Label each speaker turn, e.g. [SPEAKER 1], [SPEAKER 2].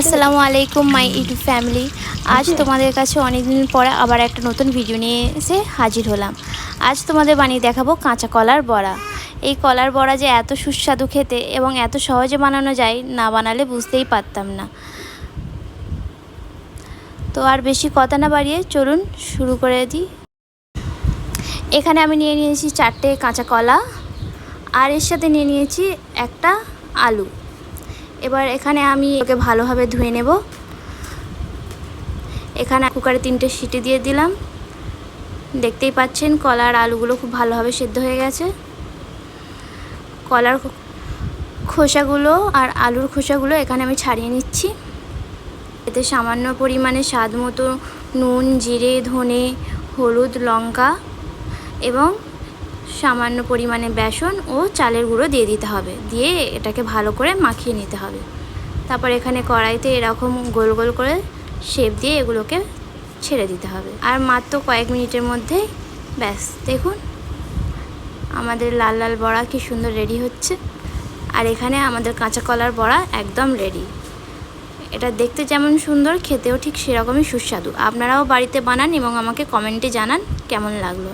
[SPEAKER 1] আসসালামু আলাইকুম my YouTube family. আজ তোমাদের কাছে অনেক দিন পরে আবার একটা নতুন ভিডিও নিয়ে এসে হাজির হলাম। আজ তোমাদের বানিয়ে দেখাবো কাঁচা কলার বড়া। এই কলার বড়া যে এত সুস্বাদু খেতে এবং এত সহজে বানানো যায় না বানালে বুঝতেই পারতাম না। তো আর বেশি কথা না বাড়িয়ে চলুন শুরু করে দিই। এখানে আমি নিয়ে নিয়েছি চারটে কাঁচা কলা আর এর সাথে নিয়ে নিয়েছি একটা আলু। এবার এখানে আমি ওকে ভালোভাবে ধুয়ে নেব। এখানে কুকারে তিনটে সিটি দিয়ে দিলাম। দেখতেই পাচ্ছেন, কলার আলুগুলো খুব ভালোভাবে সেদ্ধ হয়ে গেছে। কলার খোসাগুলো আর আলুর খোসাগুলো এখানে আমি ছাড়িয়ে নিচ্ছি। এতে সামান্য পরিমাণে স্বাদ মতো নুন, জিরে, ধনে, হলুদ, লঙ্কা এবং সামান্য পরিমাণে বেসন ও চালের গুঁড়ো দিয়ে দিতে হবে। দিয়ে এটাকে ভালো করে মাখিয়ে নিতে হবে। তারপর এখানে কড়াইতে এরকম গোল গোল করে শেপ দিয়ে এগুলোকে ছেড়ে দিতে হবে। আর মাত্র কয়েক মিনিটের মধ্যেই ব্যাস, দেখুন। আমাদের লাল লাল বড়া কি সুন্দর রেডি হচ্ছে। আর এখানে আমাদের কাঁচা কলার বড়া একদম রেডি এটা দেখতে যেমন সুন্দর, খেতেও ঠিক সেরকমই সুস্বাদু। আপনারাও বাড়িতে বানান এবং আমাকে কমেন্টে জানান কেমন লাগল।